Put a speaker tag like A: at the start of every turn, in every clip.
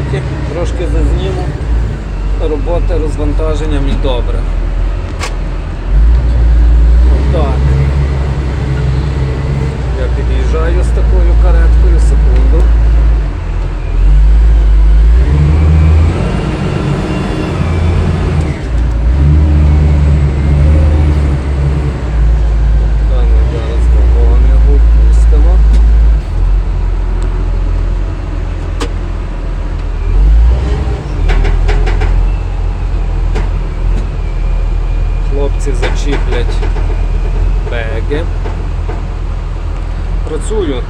A: роботі, трошки зазніму. роботи розвантаженням і добре. Отак. Я під'їжджаю з такою кареткою, секунду. Так, ми зараз вагони опустимо. Хлопці зачіплять беги. Працюю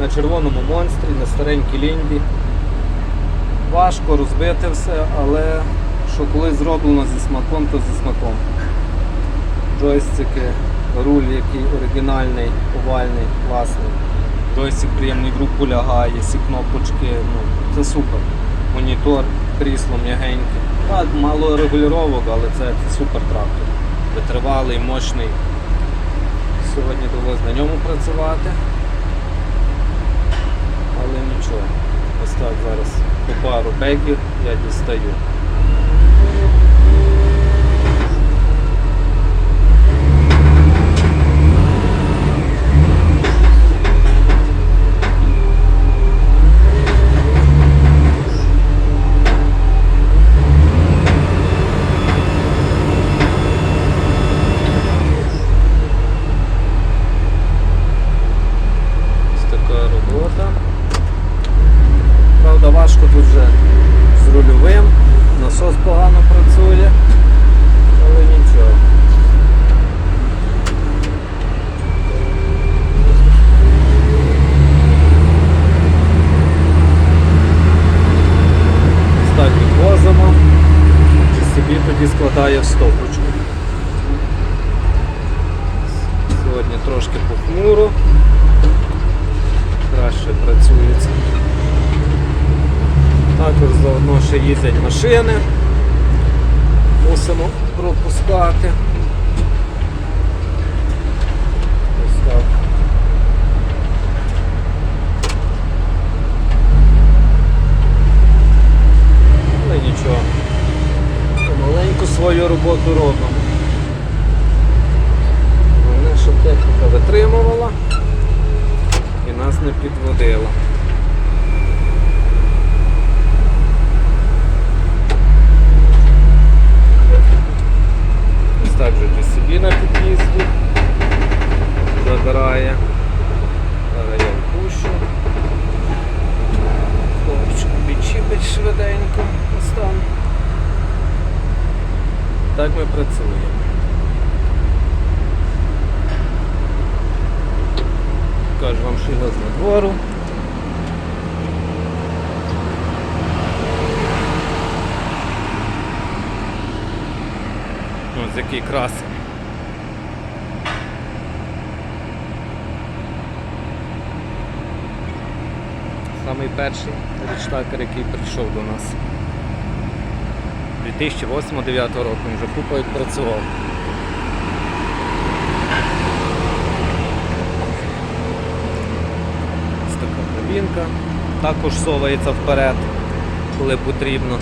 A: на червоному монстрі, на старенькій лінді. Важко розбити все, але що коли зроблено зі смаком, то зі смаком. Джойстики, руль який оригінальний, овальний, класний. Джойстик приємний в руку лягає, всі кнопочки, ну, це супер. Монітор, крісло м'ягеньке. Так, мало регулювання, але це супер трактор. Витривалий, мощний. Сьогодні довелось на ньому працювати. Але нічого. Ось так зараз по пару бегів я дістаю. Ось така робота. Правда, тут вже з рульовим, насос погано працює, але нічого. Так відвозимо і собі тоді складає в стопочку. Сьогодні трошки похмуро, краще працюється. Також заодно ще їздять машини. Мусимо пропускати. Ось так. Але нічого. Помаленьку свою роботу робимо. Головне, щоб техніка витримувала і нас не підводила. Ось так же для собі на під'їзді забирає. Зараз я впущу. Хлопчик відчіпить швиденько. Ось там. Так ми працюємо. Кажу вам, що його з надвору. Ось який красень. Самий перший річтакер, який прийшов до нас. 2008-2009 року вже купа відпрацював. Ось така кабінка. Також совається вперед, коли потрібно.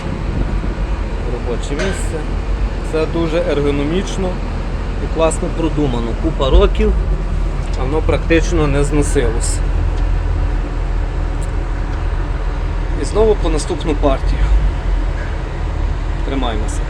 A: Робоче місце. Це дуже ергономічно і класно продумано. Купа років, а воно практично не зносилось. І знову по наступну партію. Тримаймося.